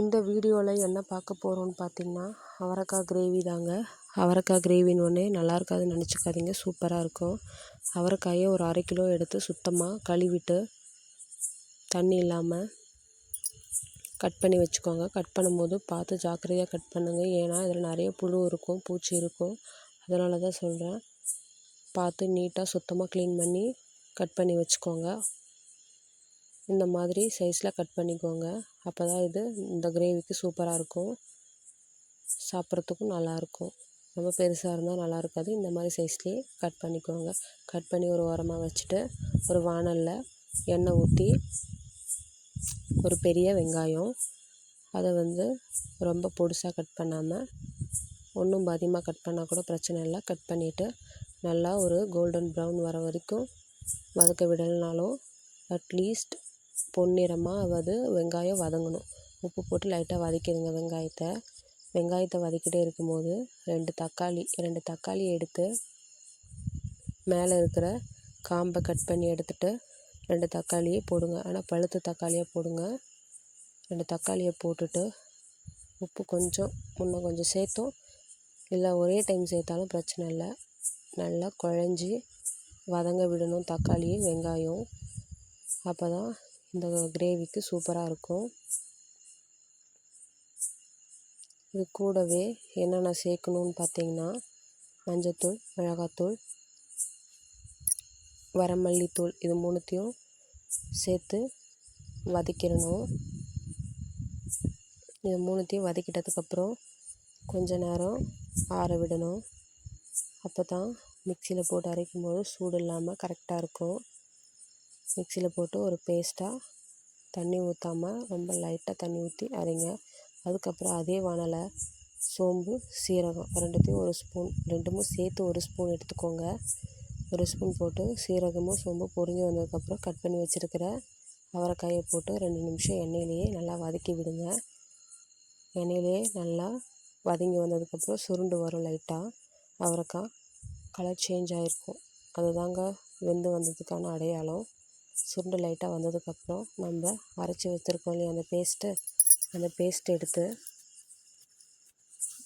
இந்த வீடியோவில் என்ன பார்க்க போகிறோன்னு பார்த்தீங்கன்னா அவரைக்காய் கிரேவி தாங்க. அவரைக்காய் கிரேவின்னொடனே நல்லா இருக்காதுன்னு நினச்சிக்காதீங்க. சூப்பராக இருக்கும். அவரைக்காயை ஒரு அரை கிலோ எடுத்து சுத்தமாக கழுவிட்டு தண்ணி இல்லாமல் கட் பண்ணி வச்சுக்கோங்க. கட் பண்ணும்போது பார்த்து ஜாக்கிரதையாக கட் பண்ணுங்கள் ஏன்னா இதில் நிறைய புழு இருக்கும் பூச்சி இருக்கும். அதனால தான் சொல்கிறேன் பார்த்து நீட்டாக சுத்தமாக க்ளீன் பண்ணி கட் பண்ணி வச்சுக்கோங்க. இந்த மாதிரி சைஸில் கட் பண்ணிக்கோங்க. அப்போ தான் இது இந்த கிரேவிக்கு சூப்பராக இருக்கும். சாப்பிட்றதுக்கும் நல்லாயிருக்கும் ரொம்ப பெருசாக இருந்தால் நல்லா இருக்காது. இந்த மாதிரி சைஸ்லேயே கட் பண்ணிக்கோங்க. கட் பண்ணி ஒரு ஓரமாக வச்சுட்டு ஒரு வானலில் எண்ணெய் ஊற்றி ஒரு பெரிய வெங்காயம். அதை வந்து ரொம்ப பொடிசாக கட் பண்ணாமல் ஒன்றும் அதிகமாக கட் பண்ணால் கூட பிரச்சனை இல்லை. கட் பண்ணிவிட்டு நல்லா ஒரு கோல்டன் ப்ரௌன் வர வரைக்கும் வதக்க விடலைனாலும் அட்லீஸ்ட் பொன்னிறமாக அது வெங்காயம் வதங்கணும். உப்பு போட்டு லைட்டாக வதக்கிடுங்க வெங்காயத்தை. வெங்காயத்தை வதக்கிட்டே இருக்கும்போது ரெண்டு தக்காளி ரெண்டு தக்காளி எடுத்து மேலே இருக்கிற காம்பை கட் பண்ணி எடுத்துகிட்டு ரெண்டு தக்காளியை போடுங்க. ஆனால் பழுத்த தக்காளியாக போடுங்க. ரெண்டு தக்காளியை போட்டுட்டு உப்பு கொஞ்சம் முன்ன கொஞ்சம் சேர்த்தும். இல்லை ஒரே டைம் சேர்த்தாலும் பிரச்சனை இல்லை. நல்லா குழஞ்சி வதங்க விடணும் தக்காளி வெங்காயம் அப்போ தான் இந்த கிரேவிக்கு சூப்பராக இருக்கும். இது கூடவே என்னென்ன சேர்க்கணுன்னு பார்த்தீங்கன்னா மஞ்சத்தூள் மிளகாத்தூள் வரமல்லித்தூள் இது மூணுத்தையும் சேர்த்து வதக்கிடணும். இது மூணுத்தையும் வதக்கிட்டதுக்கப்புறம் கொஞ்ச நேரம் ஆற விடணும். அப்போ தான் மிக்சியில் போட்டு அரைக்கும் போது சூடு இல்லாமல் கரெக்டாக இருக்கும். மிக்சியில் போட்டு ஒரு பேஸ்ட்டாக தண்ணி ஊற்றாம ரொம்ப லைட்டாக தண்ணி ஊற்றி அரைங்க. அதுக்கப்புறம் அதே வானலை சோம்பு சீரகம் ரெண்டுத்தையும் ஒரு ஸ்பூன் ரெண்டுமே சேர்த்து ஒரு ஸ்பூன் எடுத்துக்கோங்க. ஒரு ஸ்பூன் போட்டு சீரகமும் சோம்பும் பொரிஞ்சு வந்ததுக்கப்புறம் கட் பண்ணி வச்சுருக்கிற அவரைக்காயை போட்டு ரெண்டு நிமிஷம் எண்ணெயிலேயே நல்லா வதக்கி விடுங்க. எண்ணெயிலேயே நல்லா வதங்கி வந்ததுக்கப்புறம் சுருண்டு வரும் லைட்டாக அவரைக்காய் கலர் சேஞ்ச் ஆகிருக்கும் அதுதாங்க வெந்து வந்ததுக்கான அடையாளம். சுருண்டு லைட்டாக வந்ததுக்கப்புறம் நம்ம அரைச்சி வச்சுருக்கோம் இல்லையா அந்த பேஸ்ட்டு அந்த பேஸ்ட் எடுத்து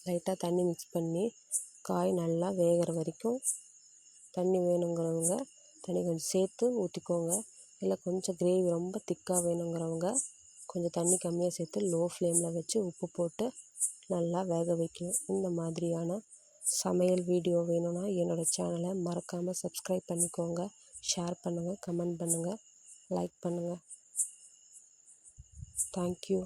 லைட்டாக தண்ணி மிக்ஸ் பண்ணி காய் நல்லா வேகிற வரைக்கும் தண்ணி வேணுங்கிறவங்க தண்ணி கொஞ்சம் சேர்த்து ஊற்றிக்கோங்க இல்லை கொஞ்சம் கிரேவி ரொம்ப திக்காக வேணுங்கிறவங்க கொஞ்சம் தண்ணி கம்மியாக சேர்த்து லோ ஃப்ளேமில் வச்சு உப்பு போட்டு நல்லா வேக வைக்கணும். இந்த மாதிரியான சமையல் வீடியோ வேணும்னா என்னோடய சேனலை மறக்காமல் சப்ஸ்கிரைப் பண்ணிக்கோங்க. ஷேர் பண்ணுங்கள் கமெண்ட் பண்ணுங்கள் லைக் பண்ணுங்கள் தேங்க்யூ